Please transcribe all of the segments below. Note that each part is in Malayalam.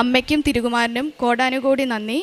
അമ്മയ്ക്കും തിരുകുമാരനും കോടാനുകോടി നന്ദി.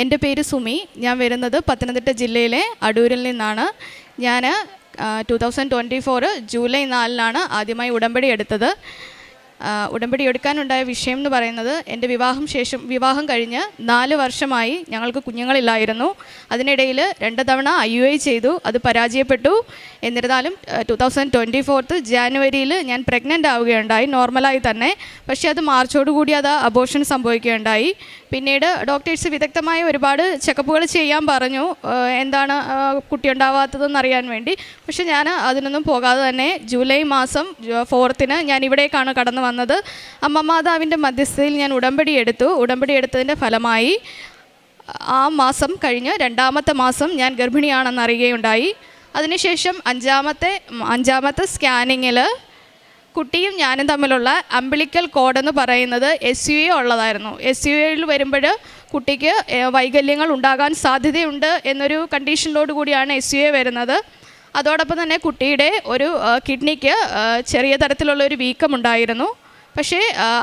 എന്റെ പേര് സുമി. ഞാൻ വരുന്നത് പത്തനംതിട്ട ജില്ലയിലെ അടൂരിൽ നിന്നാണ്. ഞാൻ two thousand twenty four July നാലിനാണ് ആദ്യമായി ഉടമ്പടി എടുത്തത്. ഉടമ്പടി എടുക്കാനുണ്ടായ വിഷയം എന്ന് പറയുന്നത് എന്റെ വിവാഹം ശേഷം വിവാഹം കഴിഞ്ഞ് നാല് വർഷമായി ഞങ്ങൾക്ക് കുഞ്ഞുങ്ങളില്ലായിരുന്നു. അതിനിടയിൽ രണ്ട് തവണ ഐ യു ഐ ചെയ്തു. അത് പരാജയപ്പെട്ടു. എന്നിരുന്നാലും ടു തൗസൻഡ് ട്വന്റി ഫോർത്ത് ജാനുവരിയിൽ ഞാൻ പ്രഗ്നന്റ് ആവുകയുണ്ടായി. നോർമലായി തന്നെ. പക്ഷേ അത് മാർച്ചോടുകൂടി അത് അബോഷൻ സംഭവിക്കുകയുണ്ടായി. പിന്നീട് ഡോക്ടേഴ്സ് വിദഗ്ധമായ ഒരുപാട് ചെക്കപ്പുകൾ ചെയ്യാൻ പറഞ്ഞു. എന്താണ് കുട്ടി ഉണ്ടാവാത്തതെന്ന് അറിയാൻ വേണ്ടി. പക്ഷെ ഞാൻ അതിനൊന്നും പോകാതെ തന്നെ ജൂലൈ മാസം ഫോർത്തിന് ഞാൻ ഇവിടേക്കാണ് കടന്നു വന്നത്. അമ്മ മാതാവിന്റെ മധ്യസ്ഥതയിൽ ഞാൻ ഉടമ്പടി എടുത്തു. ഉടമ്പടി എടുത്തതിന്റെ ഫലമായി ആ മാസം കഴിഞ്ഞ് രണ്ടാമത്തെ മാസം ഞാൻ ഗർഭിണിയാണെന്ന് അറിയുകയുണ്ടായി അതിനുശേഷം അഞ്ചാമത്തെ അഞ്ചാമത്തെ സ്കാനിങ്ങിൽ കുട്ടിയും ഞാനും തമ്മിലുള്ള അമ്പിളിക്കൽ കോഡ് എന്ന് പറയുന്നത് എസ് യു എ ഉള്ളതായിരുന്നു. എസ് യു എയിൽ വരുമ്പോൾ കുട്ടിക്ക് വൈകല്യങ്ങൾ ഉണ്ടാകാൻ സാധ്യതയുണ്ട് എന്നൊരു കണ്ടീഷനിലോട് കൂടിയാണ് എസ് യു എ വരുന്നത്. അതോടൊപ്പം തന്നെ കുട്ടിയുടെ ഒരു കിഡ്നിക്ക് ചെറിയ തരത്തിലുള്ള ഒരു വീക്കമുണ്ടായിരുന്നു. പക്ഷേ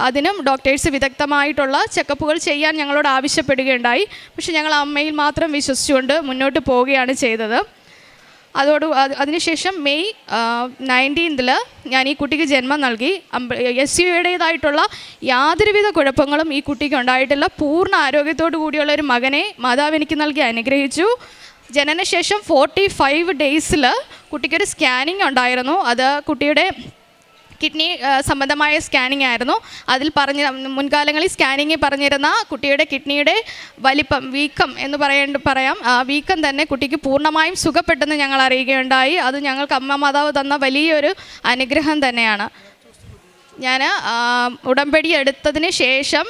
അതിനും ഡോക്ടേഴ്സ് വിദഗ്ധമായിട്ടുള്ള ചെക്കപ്പുകൾ ചെയ്യാൻ ഞങ്ങളോട് ആവശ്യപ്പെടുകയുണ്ടായി. പക്ഷേ ഞങ്ങൾ അമ്മയിൽ മാത്രം വിശ്വസിച്ചുകൊണ്ട് മുന്നോട്ട് പോവുകയാണ് ചെയ്തത്. അതോട് അതിനുശേഷം മെയ് നയന്റീൻതിൽ ഞാൻ ഈ കുട്ടിക്ക് ജന്മം നൽകി. എസ് യുയുടേതായിട്ടുള്ള യാതൊരുവിധ കുഴപ്പങ്ങളും ഈ കുട്ടിക്ക് ഉണ്ടായിട്ടില്ല. പൂർണ ആരോഗ്യത്തോടു കൂടിയുള്ള ഒരു മകനെ മാതാവ് എനിക്ക് നൽകി അനുഗ്രഹിച്ചു. ജനനശേഷം ഫോർട്ടി ഫൈവ് ഡേയ്സിൽ കുട്ടിക്കൊരു സ്കാനിങ് ഉണ്ടായിരുന്നു. അത് കുട്ടിയുടെ കിഡ്നി സംബന്ധമായ സ്കാനിങ് ആയിരുന്നു. അതിൽ പറഞ്ഞ മുൻകാലങ്ങളിൽ സ്കാനിങ്ങിൽ പറഞ്ഞിരുന്ന കുട്ടിയുടെ കിഡ്നിയുടെ വലിപ്പം വീക്കം എന്ന് പറയേണ്ട പറയാം. ആ വീക്കം തന്നെ കുട്ടിക്ക് പൂർണമായും സുഖപ്പെട്ടെന്ന് ഞങ്ങൾ അറിയുകയുണ്ടായി. അത് ഞങ്ങൾക്ക് അമ്മ മാതാവ് തന്ന വലിയൊരു അനുഗ്രഹം തന്നെയാണ്. ഞാൻ ഉടമ്പടി എടുത്തതിന് ശേഷം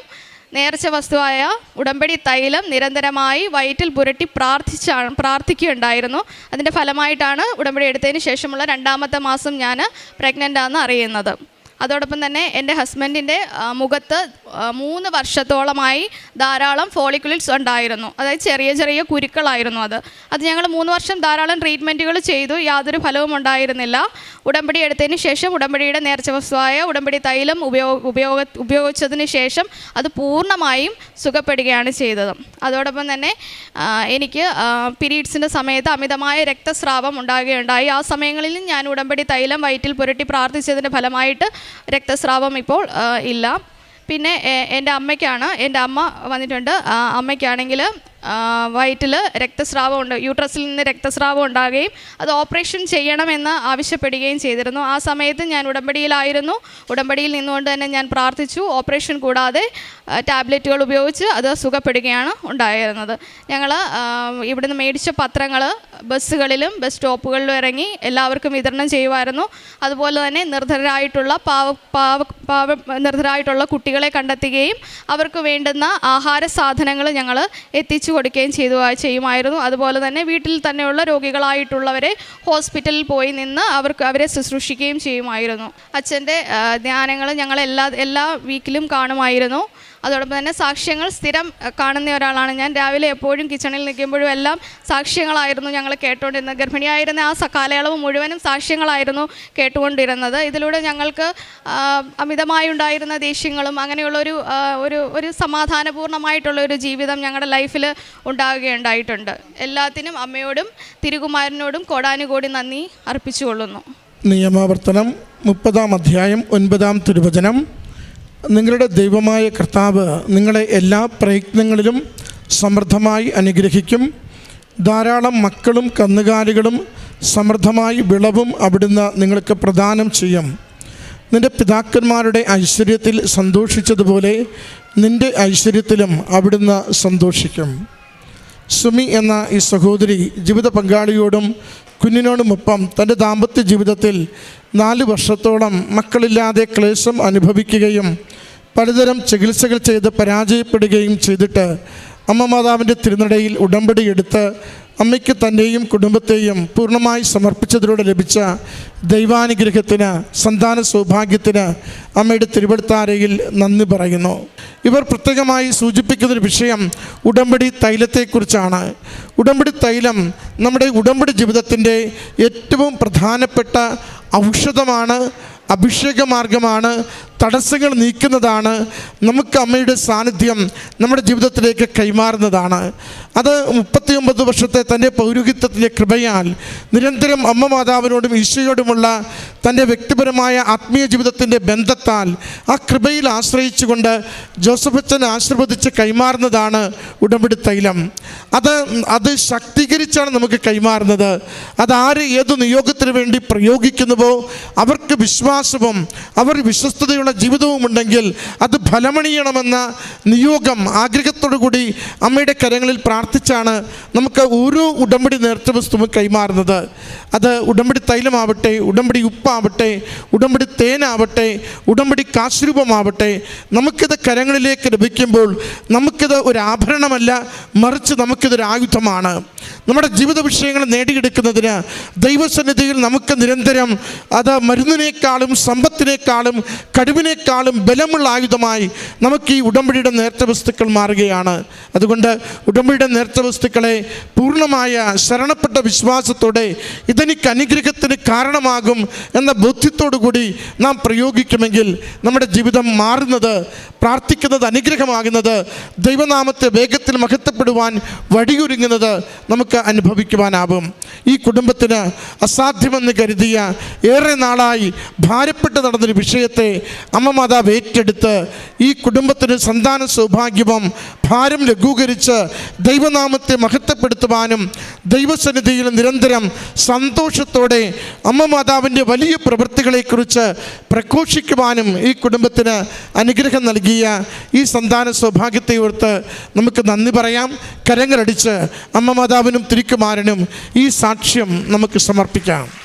നേർച്ച വസ്തുവായ ഉടമ്പടി തൈലം നിരന്തരമായി വയറ്റിൽ പുരട്ടി പ്രാർത്ഥിച്ചാണ് പ്രാർത്ഥിക്കുകയുണ്ടായിരുന്നു. അതിന്റെ ഫലമായിട്ടാണ് ഉടമ്പടി എടുത്തതിന് ശേഷമുള്ള രണ്ടാമത്തെ മാസം ഞാൻ പ്രഗ്നന്റ് ആണെന്ന് അറിയുന്നത്. അതോടൊപ്പം തന്നെ എന്റെ ഹസ്ബൻഡിന്റെ മുഖത്ത് മൂന്ന് വർഷത്തോളമായി ധാരാളം ഫോളിക്കുലിറ്റ്സ് ഉണ്ടായിരുന്നു. അതായത് ചെറിയ ചെറിയ കുരുക്കളായിരുന്നു അത്. അത് ഞങ്ങൾ മൂന്ന് വർഷം ധാരാളം ട്രീറ്റ്മെന്റുകൾ ചെയ്തു. യാതൊരു ഫലവും ഉണ്ടായിരുന്നില്ല. ഉടമ്പടി എടുത്തതിന് ശേഷം ഉടമ്പടിയുടെ നേർച്ച വസ്തുവായ ഉടമ്പടി തൈലം ഉപയോഗ ഉപയോഗ ഉപയോഗിച്ചതിന് ശേഷം അത് പൂർണമായും സുഖപ്പെടുകയാണ് ചെയ്തത്. അതോടൊപ്പം തന്നെ എനിക്ക് പീരീഡ്സിന്റെ സമയത്ത് അമിതമായ രക്തസ്രാവം ഉണ്ടാകുകയുണ്ടായി. ആ സമയങ്ങളിൽ ഞാൻ ഉടമ്പടി തൈലം വയറ്റിൽ പുരട്ടി പ്രാർത്ഥിച്ചതിന്റെ ഫലമായിട്ട് രക്തസ്രാവം ഇപ്പോൾ ഇല്ല. പിന്നെ എന്റെ അമ്മയ്ക്കാണ് എന്റെ അമ്മ വന്നിട്ടുണ്ട്. അമ്മയ്ക്കാണെങ്കിൽ വയറ്റിൽ രക്തസ്രാവം ഉണ്ട് യൂട്രസിൽ നിന്ന് രക്തസ്രാവം ഉണ്ടാകുകയും അത് ഓപ്പറേഷൻ ചെയ്യണമെന്ന് ആവശ്യപ്പെടുകയും ചെയ്തിരുന്നു. ആ സമയത്ത് ഞാൻ ഉടമ്പടിയിലായിരുന്നു. ഉടമ്പടിയിൽ നിന്നുകൊണ്ട് തന്നെ ഞാൻ പ്രാർത്ഥിച്ചു. ഓപ്പറേഷൻ കൂടാതെ ടാബ്ലറ്റുകൾ ഉപയോഗിച്ച് അത് സുഖപ്പെടുകയാണ് ഉണ്ടായിരുന്നത്. ഞങ്ങൾ ഇവിടുന്ന് മേടിച്ച പത്രങ്ങൾ ബസ്സുകളിലും ബസ് സ്റ്റോപ്പുകളിലും ഇറങ്ങി എല്ലാവർക്കും വിതരണം ചെയ്യുമായിരുന്നു. അതുപോലെ തന്നെ നിർധനരായിട്ടുള്ള പാവ പാവ പാവ നിർധനരായിട്ടുള്ള കുട്ടികളെ കണ്ടെത്തുകയും അവർക്ക് വേണ്ടുന്ന ആഹാര സാധനങ്ങൾ ഞങ്ങൾ എത്തിച്ചു കൊടുക്കുകയും ചെയ്തു ചെയ്യുമായിരുന്നു. അതുപോലെ തന്നെ വീട്ടിൽ തന്നെയുള്ള രോഗികളായിട്ടുള്ളവരെ ഹോസ്പിറ്റലിൽ പോയി നിന്ന് അവർക്ക് അവരെ ശുശ്രൂഷിക്കുകയും ചെയ്യുമായിരുന്നു. അച്ഛന്റെ ധ്യാനങ്ങൾ ഞങ്ങൾ എല്ലാ എല്ലാ വീക്കിലും കാണുമായിരുന്നു. അതോടൊപ്പം തന്നെ സാക്ഷ്യങ്ങൾ സ്ഥിരം കാണുന്ന ഒരാളാണ്. ഞാൻ രാവിലെ എപ്പോഴും കിച്ചണിൽ നിൽക്കുമ്പോഴും എല്ലാം സാക്ഷ്യങ്ങളായിരുന്നു ഞങ്ങൾ കേട്ടുകൊണ്ടിരുന്നത്. ഗർഭിണിയായിരുന്ന ആ കാലയളവ് മുഴുവനും സാക്ഷ്യങ്ങളായിരുന്നു കേട്ടുകൊണ്ടിരുന്നത്. ഇതിലൂടെ ഞങ്ങൾക്ക് അമിതമായി ഉണ്ടായിരുന്ന ദേഷ്യങ്ങളും അങ്ങനെയുള്ളൊരു ഒരു ഒരു സമാധാനപൂർണമായിട്ടുള്ള ഒരു ജീവിതം ഞങ്ങളുടെ ലൈഫിൽ ഉണ്ടാകുകയുണ്ടായിട്ടുണ്ട്. എല്ലാത്തിനും അമ്മയോടും തിരുകുമാരനോടും കോടാനുകോടി നന്ദി അർപ്പിച്ചുകൊള്ളുന്നു. നിയമാവർത്തനം മുപ്പതാം അധ്യായം ഒൻപതാം തിരുവചനം. നിങ്ങളുടെ ദൈവമായ കർത്താവ് നിങ്ങളെ എല്ലാ പ്രയത്നങ്ങളിലും സമൃദ്ധമായി അനുഗ്രഹിക്കും. ധാരാളം മക്കളും കന്നുകാലികളും സമൃദ്ധമായി വിളവും അവിടുന്ന് നിങ്ങൾക്ക് പ്രദാനം ചെയ്യും. നിന്റെ പിതാക്കന്മാരുടെ ഐശ്വര്യത്തിൽ സന്തോഷിച്ചതുപോലെ നിന്റെ ഐശ്വര്യത്തിലും അവിടുന്ന് സന്തോഷിക്കും. സുമി എന്ന ഈ സഹോദരി ജീവിത പങ്കാളിയോടും കുഞ്ഞിനോടുമൊപ്പം തന്റെ ദാമ്പത്യ ജീവിതത്തിൽ നാല് വർഷത്തോളം മക്കളില്ലാതെ ക്ലേശം അനുഭവിക്കുകയും പലതരം ചികിത്സകൾ ചെയ്ത് പരാജയപ്പെടുകയും ചെയ്തിട്ട് അമ്മ മാതാവിന്റെ തിരുനടയിൽ ഉടമ്പടിയെടുത്ത് അമ്മയ്ക്ക് തന്നെയും കുടുംബത്തെയും പൂർണമായി സമർപ്പിച്ചതിലൂടെ ലഭിച്ച ദൈവാനുഗ്രഹത്തിന് സന്താന സൗഭാഗ്യത്തിന് അമ്മയുടെ തിരുവടുത്താരയിൽ നന്ദി പറയുന്നു. ഇവർ പ്രത്യേകമായി സൂചിപ്പിക്കുന്നൊരു വിഷയം ഉടമ്പടി തൈലത്തെക്കുറിച്ചാണ്. ഉടമ്പടി തൈലം നമ്മുടെ ഉടമ്പടി ജീവിതത്തിന്റെ ഏറ്റവും പ്രധാനപ്പെട്ട ഔഷധമാണ് അഭിഷേക മാർഗമാണ് തടസ്സങ്ങൾ നീക്കുന്നതാണ് നമുക്ക് അമ്മയുടെ സാന്നിധ്യം നമ്മുടെ ജീവിതത്തിലേക്ക് കൈമാറുന്നതാണ്. അത് മുപ്പത്തിയൊമ്പത് വർഷത്തെ തന്റെ പൗരോഹിത്വത്തിന്റെ കൃപയാൽ നിരന്തരം അമ്മ മാതാവിനോടും ഈശോയോടുമുള്ള തന്റെ വ്യക്തിപരമായ ആത്മീയ ജീവിതത്തിന്റെ ബന്ധത്താൽ ആ കൃപയിൽ ആശ്രയിച്ചുകൊണ്ട് ജോസഫ് അച്ഛൻ ആശീർവദിച്ച് കൈമാറുന്നതാണ് ഉടമ്പടി തൈലം. അത് അത് ശക്തീകരിച്ചാണ് നമുക്ക് കൈമാറുന്നത്. അത് ആര് ഏത് നിയോഗത്തിന് വേണ്ടി പ്രയോഗിക്കുന്നുവോ അവർക്ക് വിശ്വാസവും അവർ വിശ്വസ്തതയുള്ള ജീവിതവും ഉണ്ടെങ്കിൽ അത് ഫലമണിയണമെന്ന നിയോഗം ആഗ്രഹത്തോടു കൂടി അമ്മയുടെ കരങ്ങളിൽ പ്രാർത്ഥിച്ചാണ് നമുക്ക് ഓരോ ഉടമ്പടി നേർച്ച വസ്തുവും കൈമാറുന്നത്. അത് ഉടമ്പടി തൈലമാവട്ടെ ഉടമ്പടി ഉപ്പാവട്ടെ ഉടമ്പടി തേനാവട്ടെ ഉടമ്പടി കാശ്രൂപമാവട്ടെ നമുക്കിത് കരങ്ങളിലേക്ക് ലഭിക്കുമ്പോൾ നമുക്കിത് ഒരു ആഭരണമല്ല മറിച്ച് നമുക്കിതൊരു ആയുധമാണ്. നമ്മുടെ ജീവിത വിഷയങ്ങൾ നേടിയെടുക്കുന്നതിന് ദൈവസന്നിധിയിൽ നമുക്ക് നിരന്തരം അത് മരുന്നിനേക്കാളും സമ്പത്തിനേക്കാളും കഴിവിനേക്കാളും ബലമുള്ള ആയുധമായി നമുക്ക് ഈ ഉടമ്പടിയുടെ നേർത്ത വസ്തുക്കൾ മാറുകയാണ്. അതുകൊണ്ട് ഉടമ്പടിയുടെ നേർത്ത വസ്തുക്കളെ പൂർണമായ ശരണപ്പെട്ട വിശ്വാസത്തോടെ ഇതെനിക്ക് അനുഗ്രഹത്തിന് കാരണമാകും എന്ന ബോധ്യത്തോടു കൂടി നാം പ്രയോഗിക്കുമെങ്കിൽ നമ്മുടെ ജീവിതം മാറുന്നത് പ്രാർത്ഥിക്കുന്നത് അനുഗ്രഹമാകുന്നത് ദൈവനാമത്തെ വേഗത്തിൽ മഹത്വപ്പെടുവാൻ വഴിയൊരുങ്ങുന്നത് നമുക്ക് അനുഭവിക്കുവാനാവും. ഈ കുടുംബത്തിന് അസാധ്യമെന്ന് കരുതിയ ഏറെ നാളായി ഭാരപ്പെട്ട് നടന്നൊരു വിഷയത്തെ അമ്മ മാതാവ് ഏറ്റെടുത്ത് ഈ കുടുംബത്തിന് സന്താന സൗഭാഗ്യവും ഭാരം ലഘൂകരിച്ച് ദൈവനാമത്തെ മഹത്വപ്പെടുത്തുവാനും ദൈവസന്നിധിയിൽ നിരന്തരം സന്തോഷത്തോടെ അമ്മ മാതാവിന്റെ വലിയ പ്രവൃത്തികളെക്കുറിച്ച് പ്രഘോഷിക്കുവാനും ഈ കുടുംബത്തിന് അനുഗ്രഹം നൽകിയ ഈ സന്താന സൗഭാഗ്യത്തെ ഓർത്ത് നമുക്ക് നന്ദി പറയാം. കരങ്ങളടിച്ച് അമ്മ മാതാവിനും തിരിക്കുമാരനും ഈ സാക്ഷ്യം നമുക്ക് സമർപ്പിക്കാം.